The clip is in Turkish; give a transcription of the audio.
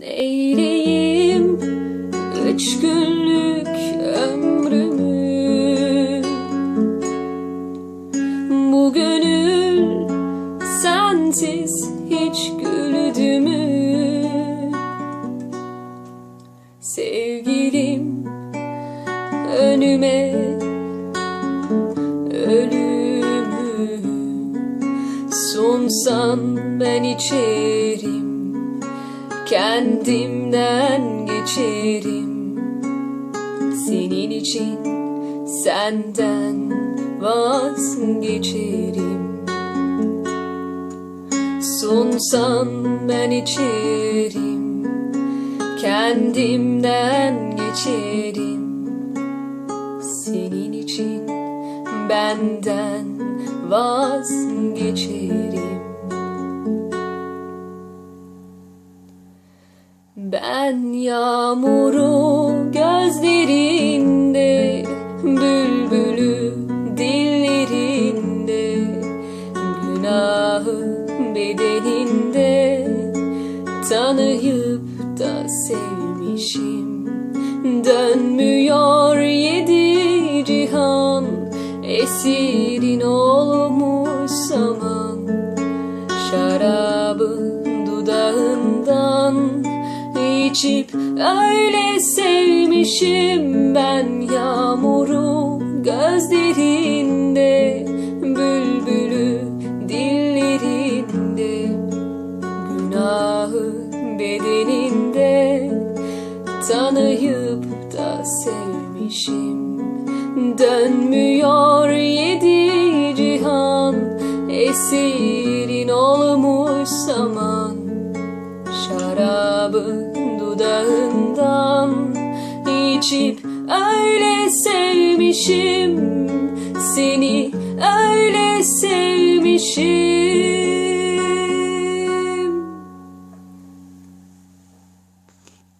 Neyleyim üç günlük ömrümü. Bu gönül sensiz hiç güldü mü Sevgilim önüme ölümü Sunsan ben içerim Kendimden geçerim. Senin için senden vazgeçerim. Sunsan ben içerim Kendimden geçerim. Senin için benden vazgeçerim. Ben yağmuru gözlerinde Bülbülü dillerinde Günahı bedeninde Tanıyıp da sevmişim. Dönmüyor içip öyle sevmişim ben yağmuru gözlerinde bülbülü dillerinde. Günahı bedeninde tanıyıp da sevmişim. Dönmüyor yedi cihan esirin olmuş zaman. Şarabı dudağından içip öyle sevmişim. Seni öyle sevmişim